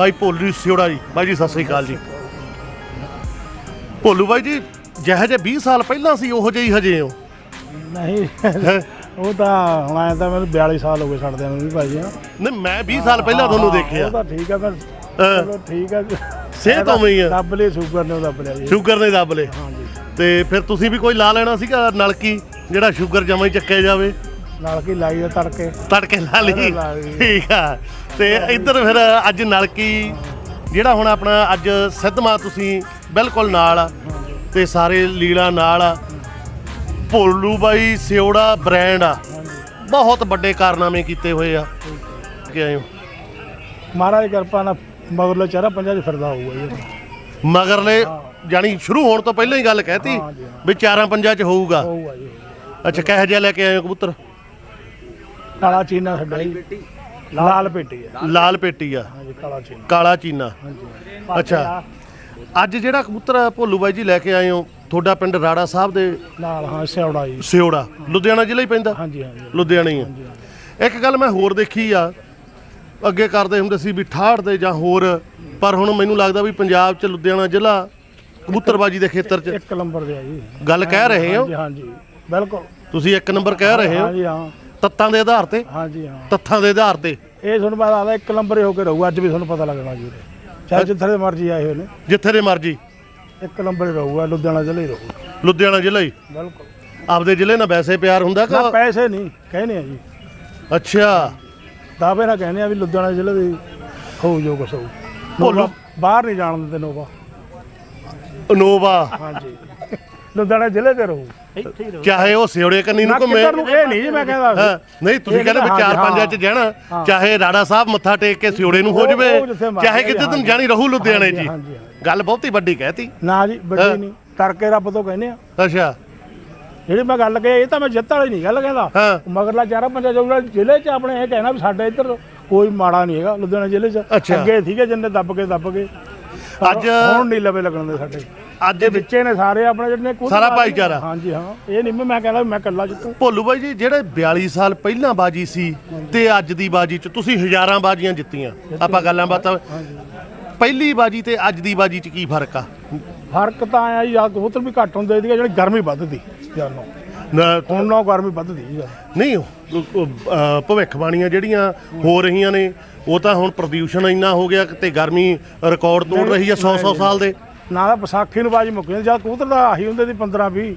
ਬਾਈ ਭੋਲੂ ਸਿਉੜਾ ਜੀ। ਬਾਈ ਜੀ ਸਤਿ ਸ੍ਰੀ ਅਕਾਲ ਜੀ। ਭੋਲੂ ਬਾਈ ਜੀ ਜਿਹੋ ਜਿਹੇ 20 ਸਾਲ ਪਹਿਲਾਂ ਸੀ ਉਹੋ ਜਿਹੇ ਹੀ ਹਜੇ ਹੋ। ਨਹੀਂ? ਉਹ ਤਾਂ ਹੁਣ ਆਇਆ ਤਾਂ ਮੈਨੂੰ 42 ਸਾਲ ਹੋ ਗਏ ਛੱਡਦਿਆਂ ਨੂੰ ਵੀ ਭਾਈ ਆ ਨਹੀਂ ਮੈਂ 20 ਸਾਲ ਪਹਿਲਾਂ ਤੁਹਾਨੂੰ ਉਹ ਦੇਖਿਆ। ਤਾਂ ਠੀਕ ਆ। ਚਲੋ ਠੀਕ ਆ। ਸਿਹਤ ਉਵੇਂ ਹੀ ਆ। ਲਈ ਸ਼ੂਗਰ ਨੇ ਉਹ ਦੱਬ ਲਿਆ ਜੀ। ਸ਼ੂਗਰ ਨੇ ਦੱਬ ਲਏ। ਹਾਂਜੀ ਤੇ ਫਿਰ ਤੁਸੀਂ ਵੀ ਕੋਈ ਲਾ ਲੈਣਾ ਸੀਗਾ ਨਲਕੀ ਜਿਹੜਾ ਸ਼ੂਗਰ ਜਮਾਂ ਹੀ ਚੱਕਿਆ ਜਾਵੇ? ਨਾਲ ਕੀ ਲਾਈ ਦਾ ਤੜਕੇ। ਤੜਕੇ ਲਾ ਲਈ। ਲਾ ਲਈ। ਠੀਕ ਆ। ਤੇ ਇੱਧਰ ਫਿਰ ਅੱਜ ਨਲਕੀ ਜਿਹੜਾ ਹੁਣ ਆਪਣਾ ਅੱਜ ਸਿੱਧਮਾ ਤੁਸੀਂ ਬਿਲਕੁਲ ਨਾਲ ਆ ਤੇ ਸਾਰੇ ਲੀਲਾ ਨਾਲ ਆ। ਭੋਲੂ ਬਾਈ ਸਿਉੜਾ ਬ੍ਰਾਂਡ ਆ। ਬਹੁਤ ਵੱਡੇ ਕਾਰਨਾਮੇ ਕੀਤੇ ਹੋਏ ਆ। ਕਿ ਹੋ? ਮਹਾਰਾਜ ਦੀ ਕਿਰਪਾ ਨਾਲ ਮਗਰਲੇ ਚਾਰਾ ਪੰਜਾਂ ਚ ਫਿਰਦਾ ਹੋਊਗਾ ਜੀ। ਮਗਰਲੇ ਜਾਨੀ ਸ਼ੁਰੂ ਹੋਣ ਤੋਂ ਪਹਿਲਾਂ ਹੀ ਗੱਲ ਕਹਿਤੀ ਹਾਂ ਜੀ, ਹਾਂ। ਵੀ ਚਾਰਾਂ ਪੰਜਾਂ ਚ ਹੋਊਗਾ। ਹੋਊਗਾ ਜੀ। ਅੱਛਾ ਕਿਹੋ ਜਿਹਾ ਲੈ ਕੇ ਆਏ ਹੋ ਕਬੂਤਰ? ਕਾਲਾ ਚੀਨਾ ਸਾਡਾ ਜੀ। ਲਾਲ ਪੇਟੀ ਹੈ ਲਾਲ ਪੇਟੀ ਆ। ਹਾਂਜੀ ਕਾਲਾ ਚੀਨਾ। ਕਾਲਾ ਚੀਨਾ। ਹਾਂਜੀ। ਅੱਛਾ। ਅੱਜ ਜਿਹੜਾ ਕਬੂਤਰ ਭੋਲੂ ਬਾਈ ਜੀ ਲੈ ਕੇ ਆਏ ਹੋ ਤੁਹਾਡਾ ਪਿੰਡ ਰਾੜਾ ਸਾਹਿਬ ਦੇ ਨਾਲ ਹਾਂ ਸਿਉੜਾ ਜੀ। ਸਿਉੜਾ। ਲੁਧਿਆਣਾ ਜ਼ਿਲ੍ਹਾ ਹੀ ਪੈਂਦਾ? ਹਾਂਜੀ ਹਾਂਜੀ। ਲੁਧਿਆਣਾ ਹੀ ਆ। ਇੱਕ ਗੱਲ ਮੈਂ ਹੋਰ ਦੇਖੀ ਆ ਅੱਗੇ ਕਰਦੇ ਹੁੰਦੇ ਸੀ ਵੀ ਠਾੜ ਦੇ ਜਾਂ ਹੋਰ ਪਰ ਹੁਣ ਮੈਨੂੰ ਲੱਗਦਾ ਵੀ ਪੰਜਾਬ 'ਚ ਲੁਧਿਆਣਾ ਜ਼ਿਲ੍ਹਾ ਕਬੂਤਰਬਾਜੀ ਦੇ ਖੇਤਰ 'ਚ। ਇੱਕ ਨੰਬਰ ਦੇ ਆ ਜੀ। ਗੱਲ ਕਹਿ ਰਹੇ ਹੋ? ਹਾਂਜੀ ਹਾਂਜੀ। ਬਿਲਕੁਲ। ਤੁਸੀਂ ਇੱਕ ਨੰਬਰ ਕਹਿ ਰਹੇ ਹੋ? ਹਾਂਜੀ ਹਾਂ। ਤੱਤਾਂ ਦੇ ਆਧਾਰ ਤੇ? ਹਾਂਜੀ ਹਾਂ। ਤੱਥਾਂ ਦੇ ਆਧਾਰ ਤੇ? ਇਹ ਤੁਹਾਨੂੰ ਮੈਂ ਦੱਸਦਾ ਇੱਕ ਨੰਬਰ ਹੀ ਹੋ ਕੇ ਰਹੂ ਅੱਜ ਵੀ ਤੁਹਾਨੂੰ ਪਤਾ ਲੱਗਣਾ ਜੀ ਉਰੇ। ਚਾਹੇ ਜਿੱਥੇ ਦੇ ਮਰਜ਼ੀ ਆਏ ਹੋਏ ਨੇ। ਜਿੱਥੇ ਦੇ ਮਰਜ਼ੀ? ਇੱਕ ਹੀ ਰਹੂਗਾ ਲੁਧਿਆਣਾ ਜ਼ਿਲ੍ਹਾ ਹੀ ਰਹੂ। ਲੁਧਿਆਣਾ ਜ਼ਿਲ੍ਹਾ ਹੀ? ਬਿਲਕੁਲ। ਆਪਦੇ ਜ਼ਿਲ੍ਹੇ ਨਾਲ ਵੈਸੇ ਪਿਆਰ ਹੁੰਦਾ ਨਾ ਕਿ ਪੈਸੇ ਨਹੀਂ ਕਹਿੰਦੇ ਆ ਜੀ। ਅੱਛਾ। ਦਾਅਵੇ ਨਾਲ ਕਹਿੰਦੇ ਆ ਵੀ ਲੁਧਿਆਣਾ ਜ਼ਿਲ੍ਹੇ ਦੇ ਹੋਊ ਜੋ ਕੁਛ ਹੋਊ। ਨੋਵਾ ਬਾਹਰ ਨਹੀਂ ਜਾਣ ਦਿੰਦੇ ਨੋਵਾ। ਨੋਵਾ। ਹਾਂਜੀ। ਲੁਧਿਆਣਾ ਜ਼ਿਲ੍ਹੇ ਤੇ ਰਹੂ। ਇੱਥੇ ਹੀ ਰਹੂ। ਚਾਹੇ ਉਹ ਸਿਉੜੇ ਕੰਨੀ ਨੂੰ ਘੁੰਮੇ। ਕਿੱਧਰ ਨੂੰ ਇਹ ਨਹੀਂ ਜੀ ਮੈਂ ਕਹਿੰਦਾ ਹਾਂ, ਨਹੀਂ ਤੁਸੀਂ ਕਹਿੰਦੇ ਵੀ ਚਾਰ ਪੰਜਾਂ ਚ ਜਾਣਾ। ਹਾਂ। ਚਾਹੇ ਰਾੜਾ ਸਾਹਿਬ ਮੱਥਾ ਟੇਕ ਕੇ ਸਿਉੜੇ ਨੂੰ ਹੋ ਜਵੇ ਚਾਹੇ ਕਿਤੇ ਦਿਨ ਜਾਣੀ ਰਹੂ ਲੁਧਿਆਣੇ ਜੀ। ਗੱਲ ਬਹੁਤੀ ਵੱਡੀ ਕਹਿਤੀ। ਨਾ ਜੀ ਵੱਡੀ ਨਹੀਂ। ਤਰਕੇ ਰੱਬ ਤੋਂ ਕਹਿੰਦੇ ਆ। ਅੱਛਾ। ਜਿਹੜੀ ਮੈਂ ਗੱਲ ਕਹੀ ਇਹ ਤਾਂ ਮੈਂ ਜਿੱਤ ਵਾਲੀ ਨਹੀਂ ਗੱਲ ਕਹਿੰਦਾ। ਹਾਂ। ਮਗਰਲਾ ਚਾਰਾ ਪੰਜਾ ਜੋਗਾ ਜ਼ਿਲ੍ਹੇ 'ਚ ਆਪਣੇ ਇਹ ਕਹਿਣਾ ਵੀ ਸਾਡੇ ਇੱਧਰ ਕੋਈ ਮਾੜਾ ਨਹੀਂ ਹੈਗਾ ਲੁਧਿਆਣਾ ਜ਼ਿਲ੍ਹੇ 'ਚ। ਅੱਗੇ ਸੀਗੇ ਜਿੰਨੇ ਦੱਬ ਕੇ ਦੱਬ ਕੇ। ਅੱਜ ਹੁਣ ਨਹੀਂ ਲਵੇ ਲੱਗਣ ਦੇ ਸਾਡੇ। ਅੱਜ ਇਹ ਵਿੱਚੇ ਨੇ ਸਾਰੇ ਆਪਣੇ ਜਿਹੜੇ ਕੁੱਝ ਸਾਰਾ ਭਾਈਚਾਰਾ। ਹਾਂਜੀ ਹਾਂ। ਇਹ ਨਹੀਂ ਵੀ ਮੈਂ ਕਹਿੰਦਾ ਮੈਂ ਇਕੱਲਾ ਜਿੱਤੂ ਭੋਲੂ ਬਾਈ ਜੀ ਜਿਹੜੇ 42 ਸਾਲ ਪਹਿਲਾਂ ਬਾਜੀ ਸੀ ਤੇ ਅੱਜ ਦੀ ਬਾਜੀ ਚ ਤੁਸੀਂ ਹਜ਼ਾਰਾਂ ਬਾਜੀਆਂ ਜਿੱਤੀਆਂ। ਆਪਾਂ ਗੱਲਾਂ ਬਾਤਾਂ ਪਹਿਲੀ ਬਾਜੀ ਤੇ ਅੱਜ ਦੀ ਬਾਜੀ ਚ ਕੀ ਫ਼ਰਕ ਆ? ਫ਼ਰਕ ਤਾਂ ਆਇਆ ਜੀ ਆ ਕਬੂਤਰ ਵੀ ਘੱਟ ਹੁੰਦੇ ਸੀਗੇ ਜਿਹੜੀ ਗਰਮੀ ਵੱਧਦੀ ਜਾਨੋਂ ਨਾ- ਹੁਣ ਨਾ ਗਰਮੀ ਵੱਧਦੀ ਜੀ ਨਹੀਂ ਉਹ- ਉਹ, ਅਹ, ਭਵਿੱਖਬਾਣੀਆਂ ਜਿਹੜੀਆਂ ਹੋ ਰਹੀਆਂ ਨੇ ਉਹ ਤਾਂ ਹੁਣ ਪ੍ਰਦੂਸ਼ਣ ਇੰਨਾ ਹੋ ਗਿਆ ਤੇ ਗਰਮੀ ਰਿਕਾਰਡ ਤੋੜ ਰਹੀ ਆ 100 100 ਸਾਲ ਦੇ। ਨਾ ਤਾਂ ਵਿਸਾਖੀ ਨੂੰ ਬਾਜੀ ਮੁੱਕੀ ਜਾਂਦੀ ਜਦ ਕਬੂਤਰ ਦਾ ਆਹੀ ਹੁੰਦੇ ਸੀ 15 20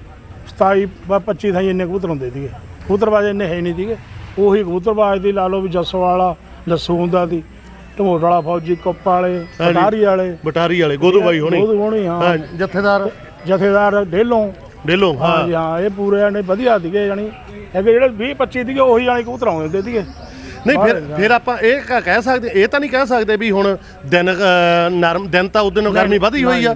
27 ਬ- 25 ਥਾਈ ਇੰਨੇ ਕਬੂਤਰ ਹੁੰਦੇ ਸੀਗੇ। ਕਬੂਤਰਬਾਜ਼ ਇੰਨੇ ਹੈ ਨਹੀਂ ਸੀਗੇ। ਉਹੀ ਕਬੂਤਰਬਾਜ਼ ਦੀ ਲਾ ਲਓ ਵੀ ਜੱਸੋ ਵਾਲਾ ਲੱਸੂ ਹੁੰਦਾ ਸੀ ਢਮੋੜ ਵਾਲਾ ਫੌਜੀ ਕੁੱਪ ਵਾਲੇ। ਪਟਾਰੀ ਵਾਲੇ। ਬਟਾਰੀ ਵਾਲੇ ਗੋਦੂ ਬਾਈ ਹੋਣੀ। ਗੋਦੂ ਹੋਣੀ, ਹਾਂ। ਜਥੇਦਾਰ? ਜਥੇਦਾਰ ਢੇਲੋਂ। ਡੇਲੋ ਹਾਂ। ਹਾਂ ਇਹ ਪੂਰੇ ਨੇ ਵਧੀਆ ਸੀਗੇ ਜਾਨੀ ਹੈਗੇ ਜਿਹੜੇ 20 25 ਸੀਗੇ ਉਹੀ ਜਾਨੀ ਕਬੂਤਰ ਆਉਂਦੇ ਸੀਗੇ। ਨਹੀਂ ਫਿਰ ਫਿਰ ਆਪਾਂ ਇਹ ਕ- ਕਹਿ ਸਕਦੇ ਇਹ ਤਾਂ ਨਹੀਂ ਕਹਿ ਸਕਦੇ ਵੀ ਹੁਣ ਦਿਨ ਨਰਮ ਦਿਨ ਤਾਂ ਉਦੋਂ ਗਰਮੀ ਵਧੀ ਹੋਈ ਆ।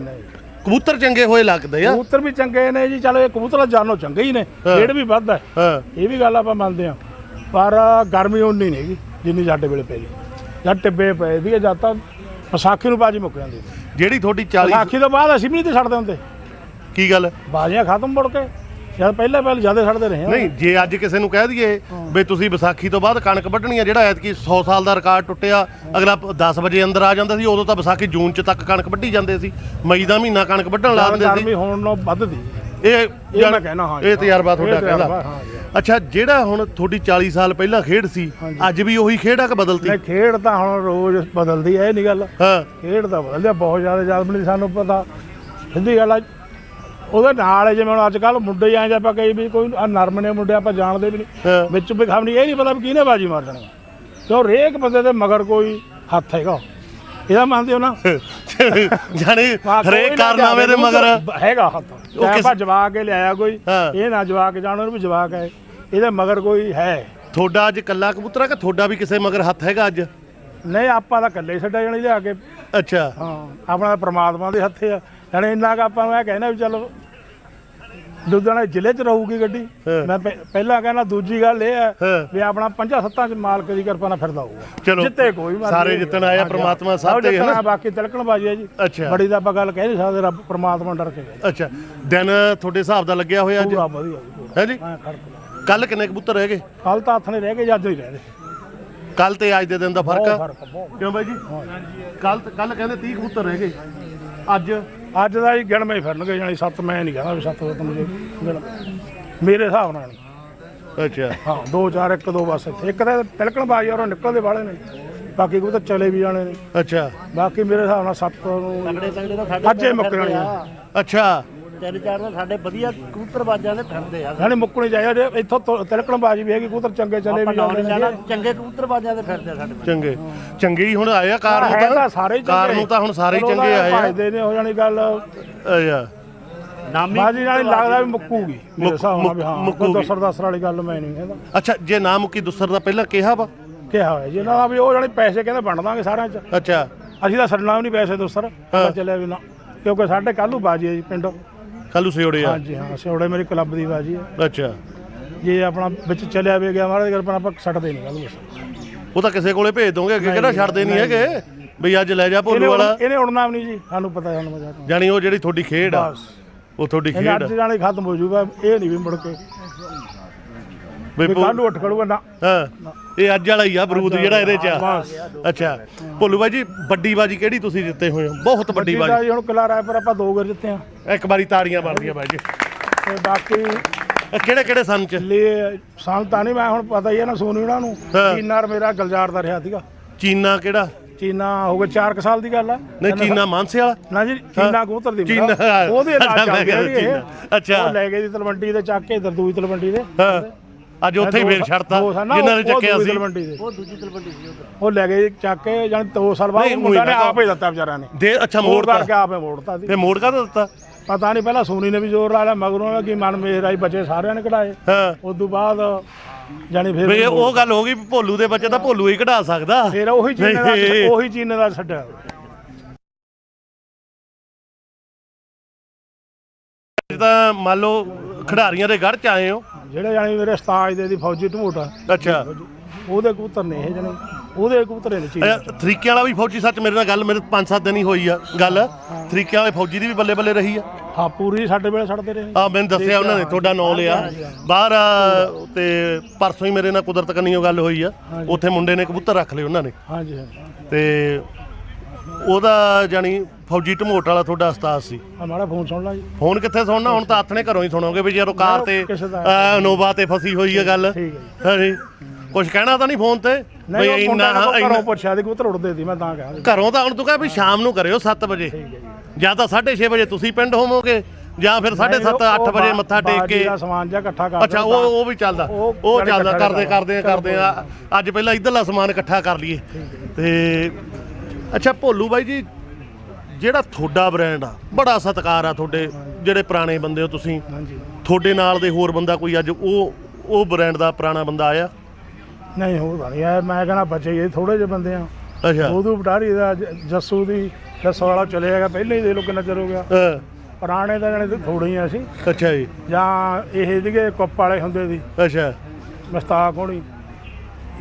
ਕਬੂਤਰ ਚੰਗੇ ਹੋਏ ਲੱਗਦੇ ਆ। ਕਬੂਤਰ ਵੀ ਚੰਗੇ ਨੇ ਜੀ ਚਲੋ ਇਹ ਕਬੂਤਰ ਜਾਨੋ ਚੰਗੇ ਹੀ ਨੇ ਰੇਟ ਵੀ ਵੱਧ ਹੈ। ਹਾਂ। ਇਹ ਵੀ ਗੱਲ ਆਪਾਂ ਮੰਨਦੇ ਆ ਪਰ ਗਰਮੀ ਉਨੀ ਨਹੀਂ ਹੈਗੀ ਜਿੰਨੀ ਸਾਡੇ ਵੇਲੇ ਪਈ ਜਦ ਟਿੱਬੇ ਪਏ ਸੀਗੇ ਜਦ ਤਾਂ ਵਿਸਾਖੀ ਨੂੰ ਬਾਜੀ ਮੁੱਕ ਜਾਂਦੀ ਸੀ। ਜਿਹੜੀ ਤੁਹਾਡੀ 40 ਵਿਸਾਖੀ ਤੋਂ ਬਾਅਦ ਅਸੀਂ ਵੀ ਨਹੀਂ ਤੇ ਛੱਡਦੇ ਹੁੰਦੇ। ਕੀ ਗੱਲ? ਬਾਜ਼ੀਆਂ ਖਤਮ ਮੁੜ ਕੇ। ਜਦ ਪਹਿਲਾਂ ਪਹਿਲਾਂ ਜ਼ਿਆਦਾ ਛੱਡਦੇ ਰਹੇ ਨਹੀਂ ਜੇ ਅੱਜ ਕਿਸੇ ਨੂੰ ਕਹਿ ਦਈਏ ਵੀ ਤੁਸੀਂ ਵਿਸਾਖੀ ਤੋਂ ਬਾਅਦ ਕਣਕ ਵੱਢਣੀ ਆ ਜਿਹੜਾ ਐਤਕੀ 100 ਸਾਲ ਦਾ ਰਿਕਾਰਡ ਟੁੱਟਿਆ ਅਗਲਾ 10 ਵਜੇ ਅੰਦਰ ਆ ਜਾਂਦਾ ਸੀ ਉਦੋਂ ਤਾਂ ਵਿਸਾਖੀ ਜੂਨ ਚ ਤੱਕ ਕਣਕ ਵੱਢੀ ਜਾਂਦੇ ਸੀ। ਮਈ ਦਾ ਮਹੀਨਾ ਕਣਕ ਵੱਢਣ ਲਾ ਦਿੰਦੇ ਗਰਮੀ ਸੀ ਹੁਣ ਨੂੰ ਵੱਧਦੀ। ਇਹ ਇਹ ਮੈਂ ਕਹਿਣਾ ਹਾਂ। ਇਹ ਤਜਰਬਾ ਤੁਹਾਡਾ ਕਹਿੰਦਾ। ਅੱਛਾ ਜਿਹੜਾ ਹੁਣ ਤੁਹਾਡੀ 40 ਸਾਲ ਪਹਿਲਾਂ ਖੇਡ ਸੀ ਅੱਜ ਵੀ ਉਹੀ ਖੇਡ ਆ ਕਿ ਬਦਲਤੀ? ਨਹੀਂ ਖੇਡ ਤਾਂ ਹੁਣ ਰੋਜ਼ ਬਦਲਦੀ ਐ ਇਹ ਨਹੀਂ ਗੱਲ। ਹਾਂ। ਖੇਡ ਤਾਂ ਬਦਲਦੀ ਬਹੁਤ ਜ਼ਿਆਦਾ ਜਦ ਨਹੀਂ ਸਾਨੂੰ ਪਤਾ। ਸਿੱਧੀ ਗੱਲ ਆ ਉਹਦੇ ਨਾਲ ਜਿਵੇਂ ਹੁਣ ਅੱਜ ਕੱਲ ਮੁੰਡੇ ਆਂ ਜਾਂ ਆਪਾਂ ਕਹੀ ਵੀ ਕੋਈ ਨਰਮ ਨੇ ਮੁੰਡੇ ਆਪਾਂ ਜਾਣਦੇ ਵੀ ਨਹੀਂ। ਵਿੱਚ ਵੀ ਖਮ ਨਹੀਂ ਇਹ ਨਹੀਂ ਪਤਾ ਵੀ ਕਿਹਨੇ ਬਾਜੀ ਮਾਰ ਜਾਣੀ ਕਿਉਂ ਹਰੇਕ ਬੰਦੇ ਦੇ ਮਗਰ ਕੋਈ ਹੱਥ ਹੈਗਾ। ਇਹਦਾ ਮੰਨਦੇ ਹੋ ਨਾ? ਜਾਨੀ ਹਰੇਕ ਕਾਰਨਾਮੇ ਦੇ ਮਗਰ। ਹੈਗਾ ਹੱਥ। ਉਹ ਕਿਸ- ਜਵਾ ਕੇ ਲਿਆਇਆ ਕੋਈ। ਇਹ ਨਾ ਜਵਾ ਕੇ ਜਾਣੋ ਵੀ ਜਵਾ ਕੇ ਇਹਦੇ ਮਗਰ ਕੋਈ ਹੈ। ਤੁਹਾਡਾ ਅੱਜ ਕੱਲਾ ਕਬੂਤਰ ਕਿ ਤੁਹਾਡਾ ਵੀ ਕਿਸੇ ਮਗਰ ਹੱਥ ਹੈਗਾ ਅੱਜ? ਨਹੀਂ ਆਪਾਂ ਤਾਂ ਇਕੱਲੇ ਛੱਡਿਆ ਜਾਣੀ ਲਿਆ ਕੇ। ਅੱਛਾ। ਹਾਂ ਆਪਣਾ ਤਾਂ ਪ੍ਰਮਾਤਮਾ ਦੇ ਹੱਥੇ ਆ। ਯਾਨੀ ਇੰਨਾ ਕੁ ਆਪਾਂ ਨੂੰ ਇਹ ਕਹਿਣਾ ਵੀ ਚਲੋ ਲੁਧਿਆਣਾ ਜ਼ਿਲ੍ਹੇ 'ਚ ਰਹੂਗੀ ਗੱਡੀ। ਮੈਂ ਪਹਿ- ਪਹਿਲਾਂ ਕਹਿੰਦਾ ਦੂਜੀ ਗੱਲ ਇਹ ਹੈ। ਵੀ ਆਪਣਾ ਪੰਜਾਂ ਸੱਤਾਂ 'ਚ ਮਾਲਕ ਦੀ ਕਿਰਪਾ ਨਾਲ ਫਿਰਦਾ ਹੋਊਗਾ। ਜਿੱਤੇ ਕੋਈ ਮਰਜ਼ੀ ਸਾਰੇ ਹੋਵੇ। ਜਿੱਤਣ ਆਇਆ, ਹਾਂਜੀ, ਪ੍ਰਮਾਤਮਾ ਹਾਂ। ਸਭ ਤੇ ਹੈ ਨਾ। ਜਿੱਤਣਾ, ਬਾਕੀ ਤਿਲਕਣ ਬਾਜੀ ਹੈ ਜੀ। ਅੱਛਾ। ਬੜੀ ਦਾ ਆਪਾਂ ਗੱਲ ਕਹਿ ਨਹੀਂ ਸਕਦੇ ਰੱਬ ਪ੍ਰਮਾਤਮਾ ਡਰ ਕੇ ਗਏ ਅੱਛਾ। ਦਿਨ ਤੁਹਾਡੇ ਹਿਸਾਬ ਦਾ ਲੱਗਿਆ ਹੋਇਆ ਅੱਜ? ਪੂਰਾ ਵਧੀਆ ਜੀ ਪੂਰਾ। ਹੈ ਜੀ? ਐਂ ਖੜਕ ਕੱਲ ਕਿੰਨੇ ਕਬੂਤਰ ਰਹਿ ਗਏ? ਕੱਲ ਤਾਂ ਹੱਥ ਨੇ ਰਹਿ ਗਏ ਜਾਂ ਅੱਜ ਹੀ ਰਹਿ ਗਏ। ਕੱਲ ਤੇ ਅੱਜ ਦੇ ਦਿਨ ਦਾ ਫ਼ਰਕ ਬਹੁਤ ਆ? ਫ਼ਰਕ ਆ, ਬਹੁਤ। ਕਿਉਂ ਬਾਈ ਜੀ? ਕੱਲ ਕੱਲ ਕਹਿੰਦੇ 30 ਕਬੂਤਰ ਰਹਿ ਗਏ। ਅੱਜ? ਅੱਜ ਦਾ ਹੀ ਗਿਣਵੇਂ ਫਿਰਨਗੇ ਜਾਨੀ ਸੱਤ ਮੈਂ ਨਹੀਂ ਕਹਿੰਦਾ ਵੀ ਸੱਤ ਸੱਤ ਮੁਝੇ ਮੇਰੇ ਹਿਸਾਬ ਨਾਲ ਨਹੀਂ। ਅੱਛਾ। ਹਾਂ ਦੋ ਚਾਰ ਇੱਕ ਦੋ ਬਸ ਇੱਥੇ। ਇੱਕ ਤਾਂ ਤਿਲਕਣ ਬਾਜੀ ਔਰ ਨਿਕਲਦੇ ਵਾਲੇ ਨੇ। ਬਾਕੀ ਕੋਈ ਤਾਂ ਚਲੇ ਵੀ ਜਾਣੇ ਨੇ। ਅੱਛਾ। ਬਾਕੀ ਮੇਰੇ ਹਿਸਾਬ ਨਾਲ ਸੱਤ ਨੂੰ ਤਗੜੇ ਤਗੜੇ ਤਾਂ ਸਾਡੇ ਅੱਜ ਹੀ ਮੁੱਕਣ ਆ। ਅੱਛਾ। ਤਿੰਨ ਚਾਰ ਤਾਂ ਸਾਡੇ ਵਧੀਆ ਕਬੂਤਰਬਾਜ਼ਾਂ ਦੇ ਫਿਰਦੇ ਆ। ਯਾਨੀ ਮੁੱਕਣੀ ਚਾਹੀਦਾ ਜੇ ਇੱਥੋਂ ਤੋਂ ਤਿਲਕਣ ਬਾਜੀ ਵੀ ਹੈਗੀ ਕਬੂਤਰ ਚੰਗੇ ਚਲੇ ਵੀ ਆਪਾਂ ਜਾਂਦੇ ਜਾਣਾ ਚੰਗੇ ਕਬੂਤਰਬਾਜ਼ਾਂ ਦੇ ਫਿਰਦੇ ਆ ਸਾਡੇ ਪਿੰਡ। ਚੰਗੇ। ਚੰਗੇ ਹੀ ਹੁਣ ਆਏ ਆ ਕਾਰ ਨੂੰ ਹੈ ਤਾਂ ਸਾਰੇ ਹੀ ਕਾਰ ਚੰਗੇ ਨੂੰ ਤਾਂ ਹੁਣ ਸਾਰੇ ਹੀ ਚਲੋ ਚੰਗੇ ਆਏ ਆ। ਭਜਦੇ ਨੇ ਹੋ ਜਾਣੀ ਗੱਲ। ਅੱਛਾ। ਨਾਮੀ ਬਾਜੀ ਨਾਲ ਹੀ ਲੱਗਦਾ ਵੀ ਮੁੱਕੂਗੀ। ਮੇਰੇ ਹਿਸਾਬ ਨਾਲ ਵੀ ਹਾਂ ਮੁੱਕੂਗੀ। ਕੋਈ ਦਸਰ ਦਸਰ ਵਾਲੀ ਗੱਲ ਮੈਂ ਨਹੀਂ ਕਹਿੰਦਾ। ਅੱਛਾ ਜੇ ਨਾ ਮੁੱਕੀ ਦੁਸਰ ਦਾ ਪਹਿਲਾਂ ਕਿਹਾ ਵਾ? ਕਿਹਾ ਹੋਇਆ ਜੀ ਇਹਨਾਂ ਦਾ ਵੀ ਉਹ ਜਾਣੀ ਪੈਸੇ ਕਹਿੰਦੇ ਵੰਡ ਦਾਂਗੇ ਸਾਰਿਆਂ 'ਚ। ਅੱਛਾ। ਅਸੀਂ ਤਾਂ ਛੱਡਣਾ ਵੀ ਨਹੀਂ ਪੈਸੇ ਦੂਸਰ ਚੱਲਿਆ ਵੀ ਨਾ। ਕਿਉਂਕਿ ਸਾਡੇ ਕੱਲ੍ਹ ਨੂੰ ਬਾਜੀ ਹੈ ਜੀ ਪਿੰਡ। ਕੱਲੂ ਸਿਓੜੇ ਆ? ਹਾਂਜੀ ਹਾਂ ਸਿਉੜੇ ਮੇਰੀ ਕਲੱਬ ਦੀ ਬਾਜੀ ਹੈ ਅੱਛਾ। ਜੇ ਆਪਣਾ ਵਿੱਚ ਚੱਲਿਆ ਵੀ ਗਿਆ ਮਹਾਰਾਜ ਗੱਲ ਆਪਾਂ ਛੱਡਦੇ ਨਹੀਂ ਬਸ ਉਹ ਤਾਂ ਕਿਸੇ ਕੋਲੇ ਭੇਜ ਦੋਗੇ ਅੱਗੇ ਕਿਹੜਾ ਛੱਡਦੇ ਨਹੀਂ ਹੈਗੇ। ਬਈ ਅੱਜ ਲੈ ਜਾ ਭੋਲੂ ਵਾਲਾ। ਇਹਨੇ ਉੜਨਾ ਵੀ ਨਹੀਂ ਜੀ ਸਾਨੂੰ ਪਤਾ ਸਾਨੂੰ ਮਜ਼ਾ ਜਾਣੀ ਉਹ ਜਿਹੜੀ ਤੁਹਾਡੀ ਖੇਡ ਆ ਉਹ ਤੁਹਾਡੀ ਖੇਡ ਅੱਜ। ਜਾਣੇ ਖਤਮ ਹੋ ਜਾਊਗਾ ਇਹ ਨਹੀਂ ਵੀ ਮੁੜ ਕੇ। ਵੀ ਕੱਲ੍ਹ ਨੂੰ ਉੱਠ ਖੜੂਗਾ ਨਾ। ਹਾਂ ਇਹ ਅੱਜ ਵਾਲਾ ਹੀ ਆ ਬਰੂਦ ਜਿਹੜਾ ਇਹਦੇ ਚ ਆ। ਅੱਛਾ ਭੋਲੂ ਬਾਈ ਜੀ ਵੱਡੀ ਬਾਜੀ ਕਿਹੜੀ ਤੁਸੀਂ ਜਿੱਤੇ ਹੋਏ ਹੋ? ਬਹੁਤ ਵੱਡੀ ਬਾਜੀ। ਜੀ ਹੁਣ ਕਿਲਾ ਰਾਏ ਪਰ ਆਪਾਂ ਦੋ ਗਰ ਜਿੱਤੇ ਆ। ਇੱਕ ਵਾਰੀ ਤਾੜੀਆਂ ਬਣਦੀਆਂ ਬਾਈ ਜੀ। ਤੇ ਬਾਕੀ ਕਿਹੜੇ ਕਿਹੜੇ ਸੰਨ ਚ? ਲੈ ਸਾਲ ਤਾਂ ਨਹੀਂ ਮੈਂ ਹੁਣ ਪਤਾ ਹੀ ਹੈ ਨਾ ਸੋਨੀ ਉਹਨਾਂ ਨੂੰ। ਚੀਨਾਰ ਮੇਰਾ ਗਲਜਾਰ ਦਾ ਰਿਹਾ ਸੀਗਾ। ਚੀਨਾ ਕਿਹੜਾ? ਚੀਨਾ ਹੋ ਗਿਆ 4 ਸਾਲ ਦੀ ਗੱਲ ਆ। ਨਹੀਂ ਚੀਨਾ ਮਾਨਸੇ ਵਾਲਾ? ਨਾ ਜੀ ਚੀਨਾ ਕਬੂਤਰ ਦੀ ਚੀਨਾ। ਉਹਦੇ ਨਾਲ। ਅੱਛਾ। ਉਹ ਲੈ ਗਏ ਦੀ ਤਲਵੰਡੀ ਦੇ ਚੱਕ ਕੇ ਦੂਜੀ ਤਲਵੰਡੀ ਦੇ। ਹਾਂ। ਅੱਜ ਉੱਥੇ ਹੀ ਫੇਰ ਛੱਡਤਾ ਜਿਨ੍ਹਾਂ ਨੇ ਚੱਕਿਆ ਸੀ। ਉਹ ਦੂਜੀ ਤਲਵੰਡੀ ਸੀ ਉਧਰ। ਉਹ ਲੈ ਗਏ ਚੱਕ ਕੇ ਜਾਨ 2 ਸਾਲ ਬਾਅਦ ਉਹ ਮੁੰਡਾ ਨੇ ਆਪੇ ਦਿੱਤਾ ਵਿਚਾਰਿਆਂ ਨੇ। ਦੇ ਅੱਛਾ ਮੋੜ ਮੋੜਤਾ। ਕਰਕੇ ਆਪੇ ਮੋੜਤਾ ਸੀ। ਫੇ ਮੋੜ ਕਾ ਦਿੱਤਾ? ਪਤਾ ਨਹੀਂ ਪਹਿਲਾਂ ਸੋਨੀ ਨੇ ਵੀ ਜ਼ੋਰ ਲਾ ਲਿਆ ਮਗਰੋਂ ਲੱਗੀ ਮਨ ਮੇਰਾ ਹੀ ਬੱਚੇ ਸਾਰਿਆਂ ਨੇ ਕਢਾਏ। ਹਾਂ। ਉਸ ਤੋਂ ਬਾਅਦ ਜਾਨੀ ਫਿਰ ਵੀ ਉਹ ਗੱਲ ਹੋ ਗਈ ਭੋਲੂ ਦੇ ਬੱਚੇ ਤਾਂ ਭੋਲੂ ਹੀ ਕਢਾ ਸਕਦਾ। ਫਿਰ ਉਹੀ ਚੀਨੇ ਦਾ। ਉਹੀ ਚੀਨੇ ਦਾ ਛੱਡਿਆ ਤਾਂ ਮੰਨ ਲਓ ਖਿਡਾਰੀਆਂ ਦੇ ਗੜ ਚ ਆਏ ਹੋ। ਜਿਹੜੇ ਜਾਨੀ ਮੇਰੇ ਉਸਤਾਦ ਦੇ ਦੀ ਫੌਜੀ ਢਮੋਟਾ ਅੱਛਾ। ਉਹਦੇ ਕਬੂਤਰ ਨੇ ਇਹ ਜਣੇ। ਉਹਦੇ ਕਬੂਤਰ ਨੇ ਚੀਜ਼ ਅੱਛਾ, ਤਰੀਕਿਆਂ ਵਾਲਾ ਵੀ ਫੌਜੀ ਸੱਚ ਮੇਰੇ ਨਾਲ ਗੱਲ ਮੇਰੇ 5-7 ਦਿਨ ਹੀ ਹੋਈ ਆ ਗੱਲ। ਤਰੀਕਿਆਂ ਵਾਲੇ ਫੌਜੀ ਦੀ ਵੀ ਬੱਲੇ ਬੱਲੇ ਰਹੀ ਆ। ਹਾਂ ਪੂਰੀ ਸਾਡੇ ਵੇਲੇ ਛੱਡਦੇ ਰਹੇ। ਆ ਮੈਨੂੰ ਦੱਸਿਆ ਉਹਨਾਂ ਨੇ ਤੁਹਾਡਾ ਨਾਂ ਲਿਆ। ਬਾਹਰ ਆ, ਤੇ ਪਰਸੋਂ ਹੀ ਮੇਰੇ ਨਾਲ ਕੁਦਰਤ ਕੰਨੀਓ ਗੱਲ ਹੋਈ ਆ। ਉੱਥੇ ਮੁੰਡੇ ਨੇ ਕਬੂਤਰ ਰੱਖ ਲਏ ਉਹਨਾਂ ਨੇ। ਹਾਂਜੀ ਹਾਂ ਤੇ ਉਹਦਾ ਜਾਨੀ ਫੌਜੀ ਢਮੋਟ ਵਾਲਾ ਤੁਹਾਡਾ ਉਸਤਾਦ ਸੀ। ਮਾੜਾ ਫੋਨ ਸੁਣ ਲਾ ਜੀ। ਫੋਨ ਕਿੱਥੇ ਸੁਣਨਾ? ਹੁਣ ਤਾਂ ਨੇ ਘਰੋਂ ਹੀ ਸੁਣੋਗੇ ਵੀ ਜਦੋਂ ਕਾਰ ਤੇ ਕਿਸੇ ਦਾ- ਅਹ, ਇਨੋਵਾ ਤੇ ਫਸੀ ਹੋਈ ਹੈ ਗੱਲ। ਠੀਕ ਹੈ ਹਾਂਜੀ ਕੁਝ ਕਹਿਣਾ ਤਾਂ ਨਹੀਂ ਫੋਨ ਤੇ? ਨਹੀਂ ਉਹ ਮੁੰਡਾ ਘਰੋਂ ਪੁੱਛਿਆ ਦੀ ਕਬੂਤਰ ਉੜਦੇ ਸੀ ਮੈਂ ਤਾਂ ਕਿਹਾ ਘਰੋਂ ਤਾਂ ਹੁਣ ਤੂੰ ਕਹੇ ਵੀ ਸ਼ਾਮ ਨੂੰ ਕਰਿਓ 7 ਵਜੇ। ਜੀ। ਤਾਂ 6:30 ਵਜੇ ਤੁਸੀਂ ਪਿੰਡ ਹੋਵੋਗੇ ਜਾਂ ਫਿਰ 7:30 8 ਵਜੇ ਮੱਥਾ ਟੇਕ ਕੇ ਦਾ ਸਮਾਨ ਜਿਹਾ ਇਕੱਠਾ ਕਰ ਅੱਛਾ ਉਹ ਉਹ ਵੀ ਚੱਲਦਾ। ਉਹ ਉਹ ਚੱਲਦਾ ਇਕੱਠਾ ਕਰਦੇ ਕਰਦਾ। ਕਰਦੇ ਕਰਦੇ ਆ। ਅੱਜ ਪਹਿਲਾਂ ਇਧਰਲਾ ਸਮਾਨ ਇਕੱਠਾ ਕਰ ਲਈਏ। ਤੇ ਅੱਛਾ ਭੋਲੂ ਬਾਈ ਜੀ ਜਿਹੜਾ ਤੁਹਾਡਾ ਬ੍ਰਾਂਡ ਆ ਬੜਾ ਸਤਿਕਾਰ ਆ ਤੁਹਾਡੇ ਜਿਹੜੇ ਪੁਰਾਣੇ ਬੰਦੇ ਹੋ ਤੁਸੀਂ। ਹਾਂਜੀ। ਤੁਹਾਡੇ ਨਾਲ ਦੇ ਹੋਰ ਬੰਦਾ ਕੋਈ ਅੱਜ ਉਹ ਉਹ ਬ੍ਰਾਂਡ ਦਾ ਪੁਰਾਣਾ ਬੰਦਾ ਆਇਆ? ਨਹੀਂ ਹੋਰ ਬਣੀ ਯਾਰ ਮੈਂ ਕਹਿੰਦਾ ਬੱਚੇ ਇਹ ਥੋੜੇ ਜਿਹੇ ਬੰਦੇ ਆ। ਅੱਛਾ। ਉਦੋਂ ਬਟਾਰੀ ਦਾ ਜ- ਜੱਸੂ ਦੀ ਜੱਸੂ ਵਾਲਾ ਚਲੇ ਗਿਆ ਪਹਿਲਾਂ ਹੀ ਦੇ ਲੋ ਕਿੰਨਾ ਚਿਰ ਹੋ ਗਿਆ। ਹਾਂ, ਪੁਰਾਣੇ ਤਾਂ ਜਣੇ ਥੋੜੇ ਹੀ ਆ ਸੀ ਅੱਛਾ ਜੀ। ਜਾਂ ਇਹ ਸੀਗੇ ਕੁੱਪ ਵਾਲੇ ਹੁੰਦੇ ਸੀ। ਅੱਛਾ। ਮਸਤਾਕ ਹੋਣੀ।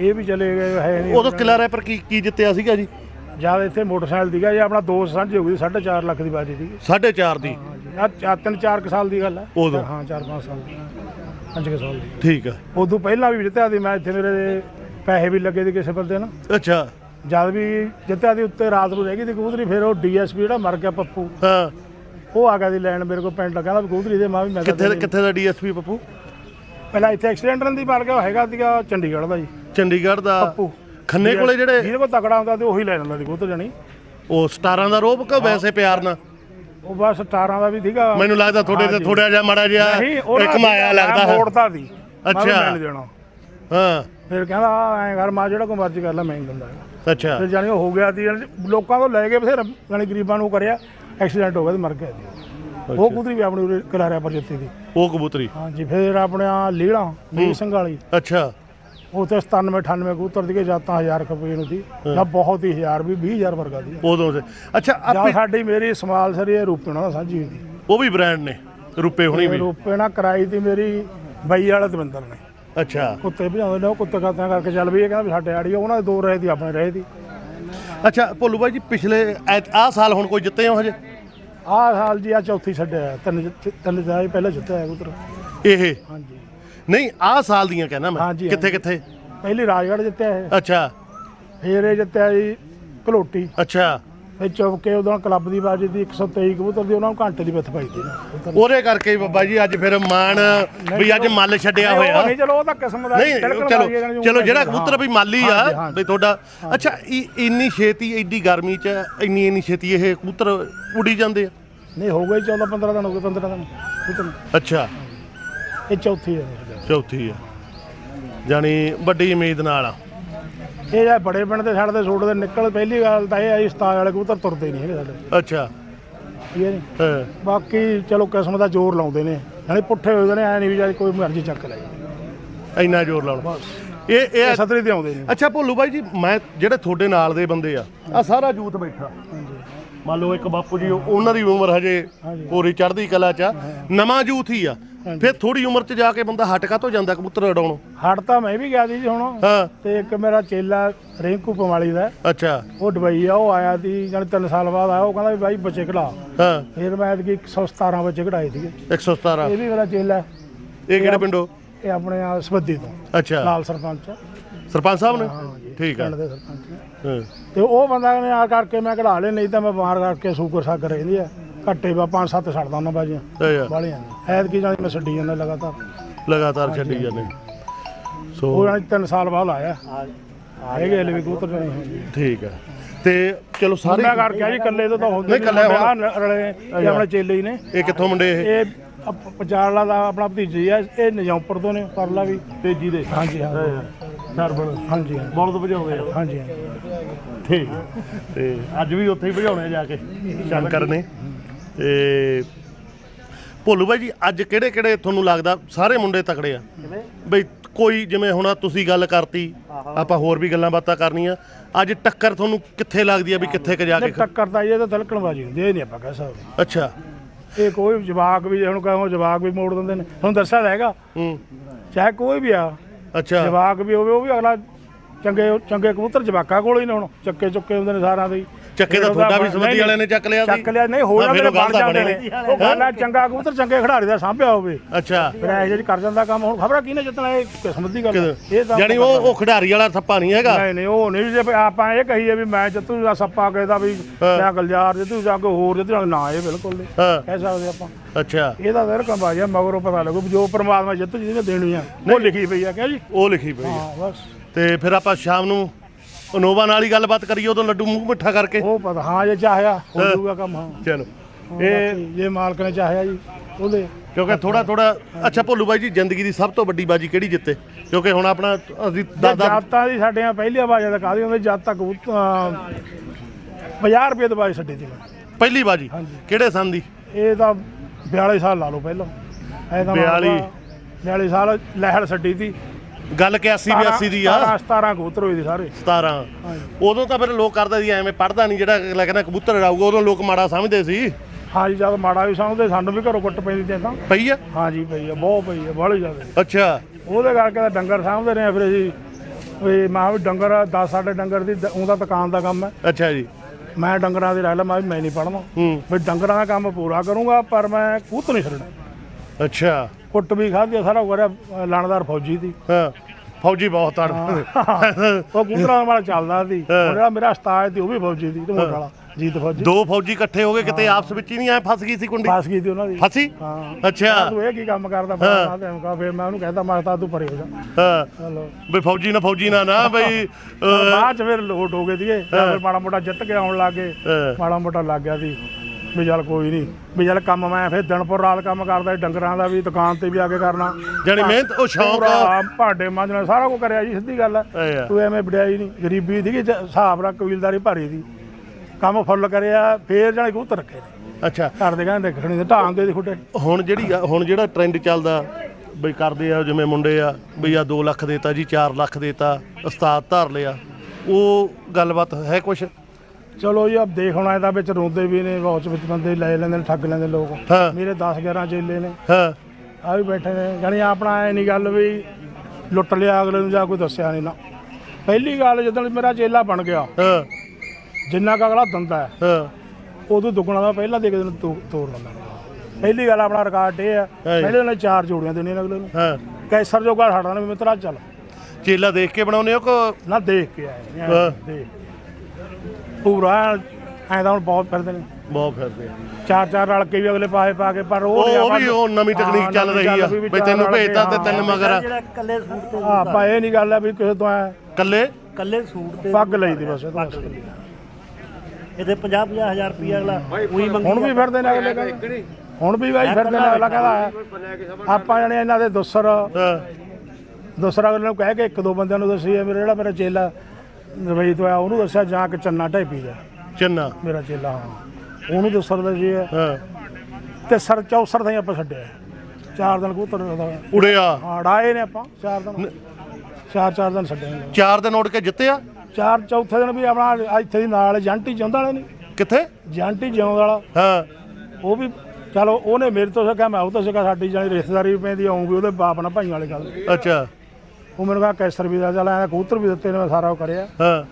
ਇਹ ਵੀ ਚਲੇ ਗਏ ਹੈ ਨਹੀਂ। ਉਦੋਂ ਕਿਲਾ ਰੈਪਰ ਕੀ ਕੀ ਜਿੱਤਿਆ ਸੀਗਾ ਜੀ? ਜਦ ਇੱਥੇ ਮੋਟਰਸਾਈਕਲ ਦੀਗਾ ਇਹ ਆਪਣਾ ਦੋ ਸਾਂਝੇ ਹੋ ਗਈ 4.5 ਲੱਖ ਦੀ ਬਾਜੀ ਸੀਗੀ। 4.5 ਦੀ? ਆ ਚਾਰ ਤਿੰਨ ਚਾਰ ਕੁ ਸਾਲ ਦੀ ਗੱਲ ਹੈ ਉਦੋਂ? ਹਾਂ 4-5 ਸਾਲ ਦੀ। 5 ਸਾਲ ਦੀ। ਠੀਕ ਆ। ਉਦੋਂ ਪਹਿਲਾਂ ਵੀ ਜਿੱਤਿਆ ਸੀ ਮੈਂ ਇੱਥੇ ਮੇਰੇ ਪੈਸੇ ਵੀ ਲੱਗੇ ਸੀ ਕਿਸੇ ਬੰਦੇ ਨਾਲ ਅੱਛਾ। ਜਦ ਵੀ ਜਿੱਤਿਆ ਸੀ ਉੱਤੇ ਰਾਤ ਨੂੰ ਰਹਿ ਗਈ ਸੀ ਕਬੂਤਰੀ ਫਿਰ ਉਹ ਡੀਐਸਪੀ ਜਿਹੜਾ ਮਰ ਗਿਆ ਪੱਪੂ। ਹਾਂ। ਉਹ ਆ ਗਿਆ ਸੀ ਲੈਣ ਮੇਰੇ ਕੋਲ ਪਿੰਡ ਕਹਿੰਦਾ ਵੀ ਕਬੂਤਰੀ ਦੇ ਮੈਂ ਵੀ ਮੈਂ ਕਿੱਥੇ। ਕਿੱਥੇ ਦਾ ਡੀਐਸਪੀ ਪੱਪੂ? ਪਹਿਲਾਂ ਇੱਥੇ ਐਕਸੀਡੈਂਟ ਦੀ ਮਰ ਗਿਆ ਹੈਗਾ ਸੀਗਾ ਚੰਡੀਗੜ੍ਹ ਦਾ ਜੀ। ਚੰਡੀਗੜ੍ਹ ਦਾ। ਪੱਪੂ। ਖੰਨੇ ਕੋਲੇ ਜਿਹੜੇ ਜਿਹਦੇ ਕੋਲ ਤਕੜਾ ਹੁੰਦਾ ਤੇ ਉਹੀ ਲੈ ਜਾਂਦਾ ਸੀ ਕਬੂਤਰ ਜਣੀ। ਉਹ ਸਟਾਰਾਂ ਦਾ ਰੋਪ ਕਿ ਵੈਸੇ ਪਿਆਰ ਨਾਲ। ਉਹ ਬਸ 17 ਦਾ ਵੀ ਸੀਗਾ। ਮੈਨੂੰ ਲੱਗਦਾ ਤੁਹਾਡੇ ਤੇ ਥੋੜਾ ਜਿਹਾ ਮਾੜਾ ਜਿਹਾ ਨਹੀਂ ਇੱਕ ਮਾਇਆ ਲੱਗਦਾ ਹੈ। ਮੋੜਦਾ ਸੀ। ਮੈਂ ਅੱਛਾ। ਨਹੀਂ ਦੇਣਾ। ਹਾਂ। ਫਿਰ ਕਹਿੰਦਾ ਐਂ ਕਰ ਮਾ ਜਿਹੜਾ ਕੋਈ ਮਰਜ਼ੀ ਕਰ ਲੈ ਮੈਂ ਨਹੀਂ ਦਿੰਦਾ। ਹੈਗਾ। ਅੱਛਾ। ਫਿਰ ਜਾਣੀ ਉਹ ਹੋ ਗਿਆ ਸੀ ਜਾਣੀ ਲੋਕਾਂ ਤੋਂ ਲੈ ਕੇ ਬਥੇਰਾ ਜਾਣੀ ਗਰੀਬਾਂ ਨੂੰ ਕਰਿਆ ਐਕਸੀਡੈਂਟ ਹੋ ਗਿਆ ਤੇ ਮਰ ਗਿਆ ਸੀ। ਉਹ ਕੁਦਰੀ ਵੀ ਆਪਣੀ ਉਰੇ ਕਲਾਰਿਆ ਪਰ ਜਿੱਤੀ ਸੀ। ਉਹ ਕਬੂਤਰੀ? ਹਾਂਜੀ ਫਿਰ ਆਪਣਿਆ ਲੀੜਾ ਲੀੜ ਸਿੰਘ ਵਾਲੀ। ਅੱਛਾ। ਉੱਥੇ 97 98 ਕਬੂਤਰ ਦੀਗੇ ਜਾਤਾਂ 1000 ਰੁਪਏ ਨੂੰ ਸੀ ਜਾਂ ਬਹੁਤ ਹੀ ਹਜ਼ਾਰ ਵੀ 20000 ਵਰਗਾ ਦੀ ਉਦੋਂ ਸੇ ਅੱਛਾ ਜਾਂ ਆਪੇ ਸਾਡੀ ਮੇਰੀ ਸਮਾਲ ਸਰੀ ਇਹ ਰੂਪਣਾ ਨਾਲ ਸਾਂਝੀ ਹੋਈ ਸੀ। ਉਹ ਵੀ ਬ੍ਰਾਂਡ ਨੇ ਰੁਪਏ ਹੁਣੀ ਵੀ। ਰੂਪੇ ਨਾਲ ਕਰਾਈ ਤੀ ਮੇਰੀ ਬਈ ਵਾਲੇ ਦਵਿੰਦਰ ਨੇ। ਅੱਛਾ। ਕੁੱਤੇ ਭਜਾਉਂਦੇ ਨੇ ਉਹ ਕੁੱਤੇ ਖਾਤਿਆਂ ਕਰਕੇ ਚੱਲ ਵੀ ਇਹ ਕਹਿੰਦਾ ਵੀ ਸਾਡੇ ਆੜੀ ਆ, ਉਹਨਾਂ ਦੇ ਦੋ ਰਹੇ ਸੀ ਆਪਣੇ ਰਹੇ ਸੀ। ਅੱਛਾ ਭੋਲੂ ਬਾਈ ਜੀ ਪਿਛਲੇ ਆਹ ਸਾਲ ਹੁਣ ਕੋਈ ਜਿੱਤੇ ਹੋ ਹਜੇ? ਆਹ ਸਾਲ ਜੀ ਆ ਚੌਥੀ ਛੱਡਿਆ ਤਿੰਨ ਜਿੱਤ- ਤਿੰਨ ਦਾ ਹੀ ਪਹਿਲਾਂ ਜਿੱਤਿਆ ਉਧਰ ਇਹ? ਹਾਂਜੀ। ਨਹੀਂ ਆਹ ਸਾਲ ਦੀਆਂ ਕਹਿਣਾ ਮੈਂ। ਹਾਂਜੀ, ਕਿੱਥੇ। ਕਿੱਥੇ? ਪਹਿਲੀ ਰਾਜਗੜ੍ਹ ਜਿੱਤਿਆ ਹੈ ਅੱਛਾ। ਫੇਰ ਇਹ ਜਿੱਤਿਆ ਜੀ ਘਲੋਟੀ। ਅੱਛਾ। ਇਹ ਚੁੱਕ ਉਦੋਂ ਕਲੱਬ ਦੀ ਬਾਜੀ ਦੀ 123 ਕਬੂਤਰ ਦੀ ਉਹਨਾਂ ਨੂੰ ਘੰਟੇ ਦੀ ਵਿੱਥ ਪਾਈ ਦੀ ਨਾ। ਉਹਦੇ ਕਰਕੇ ਹੀ ਬਾਬਾ ਜੀ ਅੱਜ ਫਿਰ ਮਾਨ ਵੀ ਅੱਜ ਮੱਲ ਛੱਡਿਆ ਹੋਇਆ। ਨਹੀਂ ਚਲੋ ਉਹ ਤਾਂ ਕਿਸਮ ਦਾ ਨਹੀਂ ਤਿਲਕਣ ਚਲੋ ਵਾਲੀ ਹੈ ਜਾਣੀ ਚਲੋ ਜਿਹੜਾ। ਕਬੂਤਰ ਵੀ ਮਾਲੀ ਆ ਹਾਂਜੀ, ਹਾਂਜੀ। ਵੀ ਤੁਹਾਡਾ। ਅੱਛਾ ਇਹ ਇੰਨੀ ਛੇਤੀ ਐਡੀ ਗਰਮੀ ਚ ਇੰਨੀ ਇੰਨੀ ਛੇਤੀ ਇਹ ਕਬੂਤਰ ਉਡੀ ਜਾਂਦੇ ਆ? ਨਹੀਂ ਹੋ ਗਏ 14 15 ਦਿਨ ਹੋ ਗਏ 15 ਦਿਨ। ਕਬੂਤਰ ਨੂੰ। ਅੱਛਾ। ਇਹ ਚੌਥੀ ਹੈ। ਚੌਥੀ ਆ। ਜਾਣੀ ਵੱਡੀ ਉਮੀਦ ਨਾਲ ਆ। ਇਹ ਜਾਂ ਬੜੇ ਪਿੰਡ ਦੇ ਸਾਡੇ ਦੇ ਸੂਟ ਦੇ ਨਿਕਲ ਪਹਿਲੀ ਗੱਲ ਤਾਂ ਇਹ ਆ ਜੀ ਸਤਾਜ ਵਾਲੇ ਕਬੂਤਰ ਤੁਰਦੇ ਨਹੀਂ ਹੈਗੇ ਸਾਡੇ। ਅੱਛਾ। ਠੀਕ ਹੈ ਜੀ? ਹਾਂ, ਬਾਕੀ ਚਲੋ ਕਿਸਮ ਦਾ ਜ਼ੋਰ ਲਾਉਂਦੇ ਨੇ। ਯਾਨੀ ਪੁੱਠੇ ਹੋਏ ਨੇ ਐ ਨਹੀਂ ਵੀ ਕੋਈ ਮਰਜ਼ੀ ਚੱਕ ਲੈ ਇੰਨਾ ਜ਼ੋਰ ਲਾਉਣਾ। ਬਸ। ਇਹ ਇਹ ਸਤਰੀ ਤੇ ਆਉਂਦੇ ਨੇ ਅੱਛਾ ਭੋਲੂ ਬਾਈ ਜੀ ਮੈਂ ਜਿਹੜੇ ਤੁਹਾਡੇ ਨਾਲ ਦੇ ਬੰਦੇ ਆ ਆ ਸਾਰਾ ਯੂਥ ਬੈਠਾ। ਮੰਨ ਲਓ ਇੱਕ ਬਾਪੂ ਜੀ ਉਹਨਾਂ ਦੀ ਉਮਰ ਹਜੇ। ਪੂਰੀ ਚੜ੍ਹਦੀ ਕਲਾ ਚ ਆ। ਨਵਾਂ ਯੂਥ ਹੀ ਆ। ਫਿਰ ਥੋੜੀ ਉਮਰ ਚ ਜਾ ਕੇ ਬੰਦਾ ਹਟ ਕਾ ਤੋਂ ਜਾਂਦਾ ਕਬੂਤਰ ਉਡਾਉਣ? ਹੜ ਤਾਂ ਮੈਂ ਵੀ ਗਿਆ ਸੀ ਜੀ ਹੁਣ। ਹਾਂ। ਤੇ ਇੱਕ ਮੇਰਾ ਚੇਲਾ ਰਿੰਕੂ ਪਵਾਲੀ ਦਾ। ਅੱਛਾ। ਉਹ ਦੁਬਈ ਆ ਉਹ ਆਇਆ ਸੀ ਜਾਨੀ 3 ਸਾਲ ਬਾਅਦ ਆਇਆ ਉਹ ਕਹਿੰਦਾ ਵੀ ਬਾਈ ਬੱਚੇ ਕਢਾ ਹਾਂ। ਫਿਰ ਮੈਂ ਐਤਕੀ 117 ਬੱਚੇ ਕਢਾਏ ਸੀਗੇ। 117 ਇਹ ਵੀ ਮੇਰਾ ਚੇਲਾ। ਇਹ ਕਿਹੜੇ ਪਿੰਡੋਂ? ਇਹ ਆਪਣੇ ਆ ਸਬੱਦੀ ਤੋਂ। ਅੱਛਾ। ਲਾਲ ਸਰਪੰਚ। ਸਰਪੰਚ ਸਾਹਿਬ ਨੇ? ਹਾਂ ਠੀਕ ਆ। ਪਿੰਡ ਦੇ ਸਰਪੰਚ ਨੇ। ਹਾਂ। ਤੇ ਉਹ ਬੰਦਾ ਨੇ ਆ ਕਰਕੇ ਮੈਂ ਕਢਾ ਲਏ ਨਹੀਂ ਤਾਂ ਮੈਂ ਬਿਮਾਰ ਕਰਕੇ ਸ਼ੂਗਰ ਸਾਗਰ ਰਹਿੰਦੀ ਆ। ਘੱਟੇ ਬਾ ਪੰਜ ਸੱਤ ਛੱਡਦਾ ਉਹਨਾਂ ਬਾਜੀਆਂ ਵਾਲੀਆਂ ਨੇ। ਐਤਕੀ ਜਾਨੀ ਮੈਂ ਛੱਡੀ ਜਾਂਦਾ ਲਗਾਤਾਰ। ਲਗਾਤਾਰ ਛੱਡੀ ਜਾਂਦੇ। ਉਹ ਸੋ ਜਾਨੀ 3 ਸਾਲ ਬਾਅਦ ਆਇਆ। ਹੈਗੇ ਹਲੇ ਵੀ ਕਬੂਤਰ ਜਣੇ ਹੋਏ ਠੀਕ ਆ। ਤੇ ਚਲੋ ਸਾਰੇ ਮੈਂ ਕਰਕੇ ਆ ਜੀ ਇਕੱਲੇ ਤੋਂ ਤਾਂ ਹੁੰਦੇ ਨਹੀਂ, ਇਕੱਲੇ ਆਹ ਰਲੇ ਇਹ ਆਪਣੇ ਚੇਲੇ ਹੀ ਨੇ। ਇਹ ਕਿੱਥੋਂ ਮੁੰਡੇ ਇਹ? ਇਹ ਅਪ- ਪਚਾਲਾ ਦਾ ਆਪਣਾ ਭਤੀਜੀ ਆ ਇਹ ਨਜੌਂਪੁਰ ਤੋਂ ਨੇ ਪਰਲਾ ਵੀ ਤੇਜੀ ਦੇ। ਹਾਂਜੀ ਹਾਂ ਸਰਬਣ। ਹਾਂਜੀ ਹਾਂ, ਬਲਦ ਵਜਾਉਂਦੇ ਆ। ਹਾਂਜੀ। ਠੀਕ ਤੇ ਅੱਜ ਵੀ ਉੱਥੇ ਹੀ ਭਜਾਉਣੇ ਜਾ ਕੇ। ਸ਼ੰਕਰ ਨੇ ਤੇ ਭੋਲੂ ਬਾਈ ਜੀ ਅੱਜ ਕਿਹੜੇ ਕਿਹੜੇ ਤੁਹਾਨੂੰ ਲੱਗਦਾ ਸਾਰੇ ਮੁੰਡੇ ਤਕੜੇ ਆ? ਬਈ ਕੋਈ ਜਿਵੇਂ ਹੁਣ ਤੁਸੀਂ ਗੱਲ ਕਰਤੀ ਆਪਾਂ ਹੋਰ ਵੀ ਗੱਲਾਂ ਬਾਤਾਂ ਕਰਨੀਆਂ। ਅੱਜ ਟੱਕਰ ਤੁਹਾਨੂੰ ਕਿੱਥੇ ਲੱਗਦੀ ਆ ਵੀ ਕਿੱਥੇ ਕ ਜਾ ਕੇ ਨਹੀਂ ਟੱਕਰ ਤਾਂ ਇਹ ਤਾਂ ਤਿਲਕਣ ਬਾਜੀ ਹੁੰਦੀ ਹੈ, ਇਹ ਨਹੀਂ ਆਪਾਂ ਕਹਿ ਸਕਦੇ। ਅੱਛਾ। ਇਹ ਕੋਈ ਜਵਾਕ ਵੀ ਹੁਣ ਕਹੋ ਜਵਾਕ ਵੀ ਮੋੜ ਦਿੰਦੇ ਨੇ। ਤੁਹਾਨੂੰ ਦੱਸਿਆ ਤਾਂ ਹੈਗਾ। ਹੂੰ। ਚਾਹੇ ਕੋਈ ਵੀ ਆ ਅੱਛਾ ਜਵਾਕ ਵੀ ਹੋਵੇ, ਉਹ ਵੀ ਅਗਲਾ ਚੰਗੇ ਚੰਗੇ ਕਬੂਤਰ ਜਵਾਕਾਂ ਕੋਲ ਹੀ ਨੇ ਹੁਣ ਚੱਕੇ ਚੁੱਕੇ ਹੁੰਦੇ ਨੇ ਸਾਰਿਆਂ ਦੇ ਹੀ। ਚੱਕੇ ਉਹਦਾ ਤੁਹਾਡਾ ਵੀ ਨਹੀਂ, ਵਾਲਿਆਂ ਨੇ ਚੱਕ ਲਿਆ ਸੀ। ਚੱਕ ਲਿਆ ਨਹੀਂ ਹੋ ਜਾਂਦੇ ਬਣ ਜਾਂਦੇ ਨੇ। ਉਹ ਗੱਲ ਆ ਚੰਗਾ ਕਬੂਤਰ ਚੰਗੇ ਖਿਡਾਰੀ ਦਾ ਸਾਂਭਿਆ ਹੋਵੇ। ਅੱਛਾ। ਫਿਰ ਇਹ ਜਿਹੀ ਕਰ ਜਾਂਦਾ ਕੰਮ ਹੁਣ ਖਬਰਾਂ ਕਿਹਨੇ ਜਿੱਤਣਾ ਇਹ ਕਿਸਮਤ ਦੀ ਗੱਲ ਆ। ਇਹ ਤਾਂ ਯਾਨੀ ਉਹ ਉਹ ਖਿਡਾਰੀ ਵਾਲਾ ਥੱਪਾ ਨਹੀਂ ਹੈਗਾ? ਨਹੀਂ ਨਹੀਂ ਉਹ ਨਹੀਂ ਜੇ ਆਪਾਂ ਇਹ ਕਹੀਏ ਵੀ ਮੈਂ ਜਿੱਤੂ ਦਾ ਸੱਪਾ ਕਹਿੰਦਾ ਵੀ। ਮੈਂ ਗਲਜਾਰ ਜਿੱਤੂ ਜਾ ਕੇ ਹੋਰ ਜਿੱਤੂ ਨਾ ਇਹ ਬਿਲਕੁਲ ਨਹੀਂ। ਕਹਿ ਸਕਦੇ ਆਪਾਂ। ਅੱਛਾ। ਇਹਦਾ ਦਰ ਕੰਬਾਜਾ ਮਗਰੋਂ ਪਤਾ ਲੱਗੂ ਜੋ ਪਰਮਾਤਮਾ ਜਿੱਤ ਜਿਹਨੇ ਦੇਣੀ ਆ ਉਹ ਲਿਖੀ ਪਈ ਆ ਕਿਹਾ ਜੀ? ਉਹ ਲਿਖੀ ਪਈ ਹਾਂ ਬਸ। ਤੇ ਫਿਰ ਆਪਾਂ ਸ਼ਾਮ ਨੂੰ ਇਨੋਵਾ ਨਾਲ ਹੀ ਗੱਲਬਾਤ ਕਰੀਏ ਉਦੋਂ ਲੱਡੂ ਮੂੰਹ ਮਿੱਠਾ ਕਰਕੇ। ਉਹ ਪਤਾ ਹਾਂ ਜੇ ਚਾਹਿਆ ਹੋ ਜਾਊਗਾ ਕੰਮ ਹਾਂ। ਚਲੋ। ਇਹ ਜੇ ਮਾਲਕ ਨੇ ਚਾਹਿਆ ਜੀ ਉਹਦੇ। ਕਿਉਂਕਿ ਥੋੜਾ ਥੋੜਾ ਅੱਛਾ ਭੋਲੂ ਬਾਈ ਜੀ ਜ਼ਿੰਦਗੀ ਦੀ ਸਭ ਤੋਂ ਵੱਡੀ ਬਾਜੀ ਕਿਹੜੀ ਜਿੱਤੇ? ਕਿਉਂਕਿ ਹੁਣ ਆਪਣਾ ਅਸੀਂ ਦਾਦਾ ਜਾਤਾਂ ਦੀ ਸਾਡੀਆਂ ਪਹਿਲੀਆਂ ਆਵਾਜ਼ਾਂ ਤਾਂ ਕਾਹਦੀ ਹੁੰਦੀ? ਜਦ ਤੱਕ 50 ਰੁਪਏ ਦਵਾਈ ਛੱਡੀ ਸੀ ਮੈਂ। ਪਹਿਲੀ ਬਾਜੀ? ਹਾਂਜੀ। ਕਿਹੜੇ ਸੰਨ ਦੀ? ਇਹ ਤਾਂ 42 ਸਾਲ ਲਾ ਲਓ ਪਹਿਲਾਂ। ਇਹ ਤਾਂ 42 42 ਸਾਲ ਲਹਿਰ ਛੱਡੀ ਸੀ। ਗੱਲ ਕਿ 80 82 ਦੀ ਆ? 17 17 ਕਬੂਤਰ ਹੋਏ ਸੀ ਸਾਰੇ। 17 ਉਦੋਂ ਤਾਂ ਫਿਰ ਲੋਕ ਕਰਦਾ ਸੀ ਐਵੇਂ ਪੜਦਾ ਨਹੀਂ ਜਿਹੜਾ ਅਗਲਾ ਕਹਿੰਦਾ ਕਬੂਤਰ ਉਡਾਊਗਾ ਉਦੋਂ ਲੋਕ ਮਾੜਾ ਸਮਝਦੇ ਸੀ। ਹਾਂਜੀ ਜਦ ਮਾੜਾ ਵੀ ਸਮਝਦੇ ਸਾਨੂੰ ਵੀ ਘਰੋਂ ਕੁੱਟ ਪੈਂਦੀ ਤੇ ਤਾਂ। ਪਈ ਆ? ਹਾਂਜੀ ਪਈ ਆ ਬਹੁਤ ਪਈ ਆ ਬਾਹਲੀ ਜ਼ਿਆਦਾ। ਅੱਛਾ। ਉਹਦੇ ਕਰਕੇ ਤਾਂ ਡੰਗਰ ਸਾਂਭਦੇ ਰਹੇ ਫਿਰ ਅਸੀਂ। ਵੀ ਮਾਂ ਵੀ ਡੰਗਰ 10 ਸਾਡੇ ਡੰਗਰ ਦੀ ਉਹਦਾ ਦੁਕਾਨ ਦਾ ਕੰਮ ਹੈ ਅੱਛਾ ਜੀ। ਮੈਂ ਡੰਗਰਾਂ ਦੀ ਰਹਿ ਲਾ ਮੈਂ ਵੀ ਮੈਂ ਨਹੀਂ ਪੜਨਾ ਹੂੰ। ਵੀ ਡੰਗਰਾਂ ਦਾ ਕੰਮ ਪੂਰਾ ਕਰੂੰਗਾ ਪਰ ਮੈਂ ਕੂਤ ਨਹੀਂ ਛੱਡਣਾ। ਅੱਛਾ। ਕੁੱਟ ਵੀ ਖਾਧੀ ਆ, ਸਾਰਾ ਕਰਿਆ ਲਾਣਦਾਰ ਫੌਜੀ ਦੀ। ਹਾਂ ਫੌਜੀ ਬਹੁਤ ਤੜ ਉਹ ਕੂਤਰਾਂ ਵਾਲਾ ਚੱਲਦਾ ਸੀ। ਜਿਹੜਾ ਮੇਰਾ ਉਸਤਾਦ ਸੀ ਉਹ ਵੀ ਫੌਜੀ ਦੀ ਤੇ ਮੋਟਾ ਵਾਲਾ ਜੀਤ ਫੌਜੀ। ਦੋ ਫੌਜੀ ਇਕੱਠੇ ਹੋ ਗਏ ਕਿਤੇ ਆਪਸ ਵਿੱਚ ਹੀ ਨਹੀਂ ਐ ਫਸ ਗਈ ਸੀ ਕੁੰਡੀ? ਫਸ ਗਈ ਸੀ ਉਹਨਾਂ ਦੀ। ਫਸੀ? ਹਾਂ। ਅੱਛਾ। ਤੂੰ ਇਹ ਕੀ ਕੰਮ ਕਰਦਾ ਫਲਾਣਾ ਤੇ ਕਹਾ ਫਿਰ ਮੈਂ ਉਹਨੂੰ ਕਹਿੰਦਾ ਮਾਰਤਾ ਤੂੰ ਪਰੇ ਹੋ ਜਾ। ਹਾਂ। ਹਲੋ ਬਈ ਫੌਜੀ ਨਾ ਫੌਜੀ ਨਾ ਨਾ ਬਈ ਅਹ, ਬਾਅਦ ਚ ਫਿਰ ਲੋਟ ਹੋ ਗਏ ਸੀਗੇ। ਫਿਰ ਮਾੜਾ ਮੋਟਾ ਜਿੱਤ ਕੇ ਆਉਣ ਲੱਗੇ ਹਾਂ। ਮਾੜਾ ਮੋਟਾ ਲੱਗ ਗਿਆ ਸੀ। ਵੀ ਚੱਲ ਕੋਈ ਨਹੀਂ ਵੀ ਚੱਲ ਕੰਮ ਮੈਂ ਫਿਰ ਦਿਨ ਪਰ ਰਾਤ ਕੰਮ ਕਰਦਾ ਸੀ, ਡੰਗਰਾਂ ਦਾ ਵੀ ਦੁਕਾਨ ਤੇ ਵੀ ਆ ਕੇ ਕਰਨਾ। ਜਾਣੀ ਮਿਹਨਤ ਉਹ ਸ਼ੌਂਕ ਪੂਰਾ ਭਾਂਡੇ ਮਾਂਜਣਾ ਸਾਰਾ ਕੁਝ ਕਰਿਆ ਜੀ ਸਿੱਧੀ ਗੱਲ ਹੈ ਆ। ਤੂੰ ਐਵੇਂ ਵਡਿਆਈ ਨਹੀਂ ਗਰੀਬੀ ਸੀਗੀ ਜ- ਹਿਸਾਬ ਨਾਲ ਕਬੀਲਦਾਰੀ ਭਾਰੀ ਦੀ ਕੰਮ ਫੁੱਲ ਕਰਿਆ ਫੇਰ ਜਾਣੇ ਕਬੂਤਰ ਰੱਖੇ ਨੇ ਅੱਛਾ। ਘਰ ਦੇ ਕਹਿੰਦੇ ਦੇਖਣੀ ਤੇ ਢਾਂਗ ਦੇ ਖੁੱਡੇ। ਹੁਣ ਜਿਹੜੀ ਆ- ਹੁਣ ਜਿਹੜਾ ਟ੍ਰੈਂਡ ਚੱਲਦਾ ਬਈ ਕਰਦੇ ਆ ਜਿਵੇਂ ਮੁੰਡੇ ਆ ਬਈ ਆ 2 ਲੱਖ ਦੇਤਾ ਜੀ 4 ਲੱਖ ਦੇਤਾ ਉਸਤਾਦ ਧਾਰ ਲਿਆ ਉਹ ਗੱਲਬਾਤ ਹੈ ਕੁਛ? ਚਲੋ ਜੀ ਅਬ ਦੇਖ ਹੁਣ ਇਹਦਾ ਵਿੱਚ ਰੋਂਦੇ ਵੀ ਨੇ ਬਹੁਤ ਵਿੱਚ ਬੰਦੇ ਲੈ ਲੈਂਦੇ ਨੇ ਠੱਗ ਲੈਂਦੇ ਲੋਕ। ਹਾਂ। ਮੇਰੇ 10 11 ਚੇਲੇ ਨੇ। ਹਾਂ। ਆ ਵੀ ਬੈਠੇ ਨੇ। ਜਾਣੀ ਆਪਣਾ ਐ ਨਹੀਂ ਗੱਲ ਵੀ ਲੁੱਟ ਲਿਆ ਅਗਲੇ ਨੂੰ ਜਾਂ ਕੋਈ ਦੱਸਿਆ ਨਹੀਂ ਨਾ। ਪਹਿਲੀ ਗੱਲ ਜਦੋਂ ਮੇਰਾ ਚੇਲਾ ਬਣ ਗਿਆ ਹਾਂ। ਜਿੰਨਾ ਕੁ ਅਗਲਾ ਦੰਦਾ ਹੈ ਹਾਂ। ਉਦੋਂ ਦੁੱਗਣਾ ਦਾ ਪਹਿਲਾਂ ਦੇ ਕੇ ਦਿਨ ਤੋੜ ਲੈਂਦਾ ਪਹਿਲੀ ਗੱਲ ਆਪਣਾ ਰਿਕਾਰਡ ਇਹ ਹੈ ਪਹਿਲੇ ਉਹਨੇ ਚਾਰ ਜੋੜੀਆਂ ਦੇਣੀਆਂ ਅਗਲੇ ਨੂੰ। ਹਾਂ। ਕੈਸਰ ਜੋਗਾ ਛੱਡਣਾ ਵੀ ਮਿੱਤਰਾ ਚੱਲ। ਚੇਲਾ ਦੇਖ ਕੇ ਬਣਾਉਂਦੇ ਹੋ ਕੋ ਨਾ ਦੇਖ ਕੇ ਆਏ ਹਾਂ। ਦੇਖ ਪੂਰਾ ਐਂ ਤਾਂ ਹੁਣ ਬਹੁਤ ਫਿਰਦੇ ਨੇ। ਬਹੁਤ ਫਿਰਦੇ ਆ। ਚਾਰ ਚਾਰ ਰਲ ਕੇ ਵੀ ਅਗਲੇ ਪਾਸੇ ਪਾ ਕੇ ਪਰ ਉਹ ਉਹ ਵੀ ਉਹ ਨਵੀਂ ਤਕਨੀਕ ਚੱਲ ਰਹੀ ਆ। ਵੀ ਤੈਨੂੰ ਭੇਜਤਾ ਤੇ। ਤਿੰਨ ਮਗਰ ਜਿਹੜਾ ਕੱਲੇ ਸੂਟ ਤੇ ਹਾਂ ਆਪਾਂ ਇਹ ਨਹੀਂ ਗੱਲ ਆ ਵੀ ਕਿਸੇ ਤੋਂ ਐ ਕੱਲੇ ਕੱਲੇ ਸੂਟ ਤੇ ਪੱਗ ਲਈ ਦੀ ਬਸ ਇਹ ਤਾਂ ਲਈ। ਇਹਦੇ 50 50 ਹਜ਼ਾਰ ਰੁਪਏ ਅਗਲਾ। ਉਹੀ ਮੰਗੀ ਹੁਣ ਵੀ ਫਿਰਦੇ ਨੇ ਅਗਲੇ ਕਹਿੰਦੇ। ਹੁਣ ਵੀ ਬਾਈ ਫਿਰਦੇ ਨੇ ਅਗਲਾ ਕਹਿੰਦਾ ਆਪਾਂ ਜਣੇ ਇਹਨਾਂ ਦੇ ਦੁਸਰ। ਹਾਂ। ਦੁਸਰਾ ਅਗਲੇ ਨੂੰ ਕਹਿ ਕੇ ਇੱਕ ਦੋ ਬੰਦਿਆਂ ਨੂੰ ਦੱਸੀ ਮੇਰਾ ਜਿਹੜਾ ਮੇਰਾ ਚੇਲਾ ਰਵਈ ਤੋਂ ਆਇਆ ਉਹਨੂੰ ਦੱਸਿਆ ਜਾਂ ਕਿ ਚੰਨਾ ਢਾਈਪੀ ਦਾ। ਚੰਨਾ? ਮੇਰਾ ਚੇਲਾ ਹਾਂ। ਉਹਨੂੰ ਦੱਸਰ ਦਾ ਜੀ ਹਾਂ। ਤੇ ਸਰ ਚੌਸਰ ਦਾ ਹੀ ਆਪਾਂ ਛੱਡਿਆ। ਚਾਰ ਦਿਨ ਕਬੂਤਰ ਦਾ ਉੜਿਆ। ਹਾਂ ਨੇ ਆਪਾਂ। ਚਾਰ ਦਿਨ। ਚਾਰ ਚਾਰ ਦਿਨ ਛੱਡੇ ਨੇ ਚਾਰ ਦਿਨ ਉੱਡ ਕੇ ਜਿੱਤਿਆ? ਚਾਰ ਚੌਥੇ ਦਿਨ ਵੀ ਆਪਣਾ ਇੱਥੇ ਦੀ ਨਾਲ ਜੰਟੀ ਜਿਉਂਦਾ ਵਾਲੇ ਨਹੀਂ। ਕਿੱਥੇ? ਜੰਟੀ ਜਿਉਂਦ ਵਾਲਾ। ਹਾਂ। ਉਹ ਵੀ ਚਲੋ ਉਹਨੇ ਮੇਰੇ ਤੋਂ ਸਿੱਖਿਆ ਮੈਂ ਉਹ ਤੋਂ ਸਿੱਖਿਆ ਸਾਡੀ ਜਾਨੀ ਰਿਸ਼ਤੇਦਾਰੀ ਵੀ ਪੈਂਦੀ ਆਉਂਗੀ ਉਹਦੇ ਬਾਪ ਨਾਲ ਭਾਈਆਂ ਵਾਲੀ ਗੱਲ। ਅੱਛਾ। ਉਹ ਮੈਨੂੰ ਕਹਾ ਕੈਸਰ ਵੀ ਦਾ ਚੱਲ ਐਂ ਕਬੂਤਰ ਵੀ ਦਿੱਤੇ ਨੇ ਮੈਂ ਸਾਰਾ ਉਹ ਕਰਿਆ। ਹਾਂ।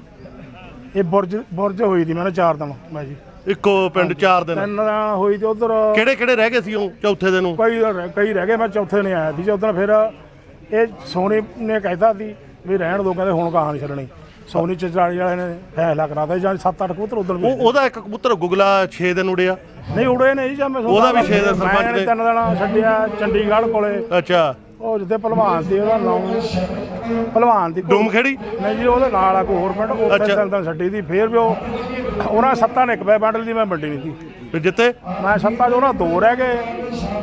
ਇਹ ਬੁਰਜ ਬੁਰਜ ਹੋਈ ਦੀ ਮੈਨੂੰ ਚਾਰ ਦਿਨ ਮੈਂ ਜੀ। ਇੱਕੋ ਪਿੰਡ ਚਾਰ ਦਿਨ। ਤਿੰਨ ਦਿਨ ਹੋਈ ਤੇ ਉਧਰ ਕਿਹੜੇ ਕਿਹੜੇ ਰਹਿ ਗਏ ਸੀ ਉਹ ਚੌਥੇ ਦਿਨ ਨੂੰ ਕਈ ਕਈ ਰਹਿ ਗਏ ਮੈਂ ਚੌਥੇ ਨੇ ਆਇਆ ਸੀ ਜਦੋਂ ਫਿਰ ਇਹ ਸੋਨੀ ਨੇ ਕਹਿਤਾ ਸੀ ਵੀ ਰਹਿਣ ਦੋ ਕਹਿੰਦੇ ਹੁਣ ਕਹਾਂ ਨਹੀਂ ਛੱਡਣੀ। ਸੋਨੀ ਚਚਰਾਲੀ ਵਾਲੇ ਨੇ ਫੈਸਲਾ ਕਰਾਤਾ ਜਾਂ ਸੱਤ ਅੱਠ ਕਬੂਤਰ ਉਧਰ ਵੀ ਉਹ ਉਹਦਾ ਇੱਕ ਕਬੂਤਰ ਗੁਗਲਾ 6 ਦਿਨ ਉੜਿਆ। ਨਹੀਂ ਉੜੇ ਨਹੀਂ ਜੀ ਮੈਂ ਉਹਦਾ ਵੀ ਛੇ ਦਿਨ ਸਰਪੰਚ ਨੇ- ਤਿੰਨ ਦਿਨ ਛੱਡਿਆ ਚੰਡੀਗੜ੍ਹ ਕੋਲੇ। ਅੱਛਾ। ਉਹ ਜਿੱਥੇ ਭਲਵਾਨ ਸੀ ਉਹਦਾ ਨਾਮ ਭਲਵਾਨ ਦੀ ਡੂਮ ਖੇੜੀ? ਨਹੀਂ ਜੀ ਉਹਦੇ ਨਾਲ ਆ ਕੋਈ ਹੋਰ ਪਿੰਡ ਉੱਥੇ ਅੱਛਾ। ਦਿਨ ਛੱਡੀ ਦੀ ਫੇਰ ਵੀ ਉਹ ਉਹਨਾਂ ਸੱਤਾਂ ਨੇ ਇੱਕ ਪੈ ਬੰਡਲ ਦੀ ਮੈਂ ਵੱਡੀ ਨਹੀਂ ਸੀ। ਤੇ ਜਿੱਤੇ? ਮੈਂ ਸੱਤਾਂ 'ਚ ਉਹਨਾਂ ਦੋ ਰਹਿ ਗਏ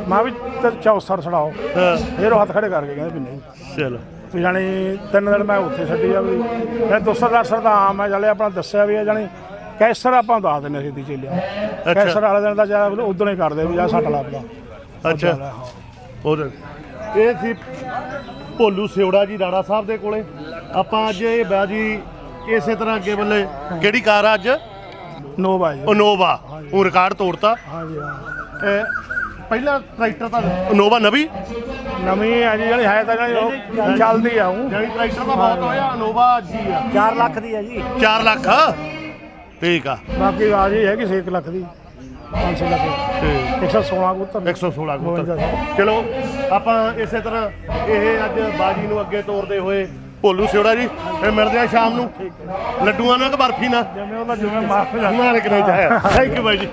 ਮੈਂ ਵੀ ਚੌਸਰ ਛੜਾਓ। ਹਾਂ। ਫੇਰ ਉਹ ਹੱਥ ਖੜੇ ਕਰਕੇ ਕਹਿੰਦੇ ਵੀ ਨਹੀਂ। ਚਲੋ। ਵੀ ਜਾਣੀ ਤਿੰਨ ਦਿਨ ਮੈਂ ਉੱਥੇ ਛੱਡੀ ਆ ਵੀ। ਮੈਂ ਦੂਸਰਾ ਦਰਸਰ ਦਾ ਆਮ ਹੈ ਜਾਲੇ ਆਪਣਾ ਦੱਸਿਆ ਵੀ ਹੈ ਜਾਣੀ ਕੈਸਰ ਆਪਾਂ ਦੱਸ ਦਿੰਦੇ ਸੀ ਦੀ ਚੇਲਿਆ ਕੈਸਰ ਵਾਲੇ ਦਿਨ ਦਾ ਜਾਂ ਉਦੋਂ ਹੀ ਕਰਦੇ ਵੀ ਆ ਸੱਟ ਲੱਭਦਾ ਅੱਛਾ। ਉਹਦੇ ਇਹ ਸੀ ਭੋਲੂ ਸਿਉੜਾ ਜੀ ਰਾਣਾ ਸਾਹਿਬ ਦੇ ਕੋਲੇ। ਆਪਾਂ ਅੱਜ ਇਹ ਬਾਜੀ ਇਸੇ ਤਰ੍ਹਾਂ ਅੱਗੇ ਬੱਲੇ। ਕਿਹੜੀ ਕਾਰ ਆ ਅੱਜ? ਨੋ ਬਾਈ ਇਨੋਵਾ ਉਹ ਰਿਕਾਰਡ ਤੋੜਤਾ। ਹਾਂਜੀ ਹਾਂ। ਇਹ ਪਹਿਲਾ ਟਰੈਕਟਰ ਤਾਂ ਇਨੋਵਾ ਨਵੀਂ? ਨਵੀਂ ਆ ਜੀ ਜਿਹੜੀ ਹੈ ਤਾਂ ਜਿਹੜੀ ਚੱਲਦੀ ਆ ਉਹ ਜਿਹੜੀ ਟਰੈਕਟਰ ਦਾ ਬਹੁਤ ਹੋਇਆ ਇਨੋਵਾ ਜੀ ਆ। 4 ਲੱਖ ਦੀ ਹੈ ਜੀ। 4 ਲੱਖ? ਠੀਕ ਆ। ਬਾਕੀ ਆ ਜੀ ਹੈਗੀ 6 ਲੱਖ ਦੀ। 500 ਲੱਖ। ਤੇ 116 ਕਬੂਤਰ 116 ਬਵੰਜਾ ਕਬੂਤਰ ਚਲੋ ਆਪਾਂ ਇਸੇ ਤਰ੍ਹਾਂ ਇਹ ਅੱਜ ਬਾਜੀ ਨੂੰ ਅੱਗੇ ਤੋਰਦੇ ਹੋਏ ਭੋਲੂ ਸਿਉੜਾ ਜੀ ਇਹ ਮਿਲਦੇ ਆ ਸ਼ਾਮ ਨੂੰ। ਲੱਡੂਆਂ ਨਾਲ ਕਿ ਬਰਫੀ ਨਾਲ? ਜਿਵੇਂ ਉਹਦਾ ਜਿਵੇਂ ਮਾਫ ਮਾਰ ਕੇ ਨਹੀਂ ਥੈਂਕ ਯੂ ਬਾਈ ਜੀ।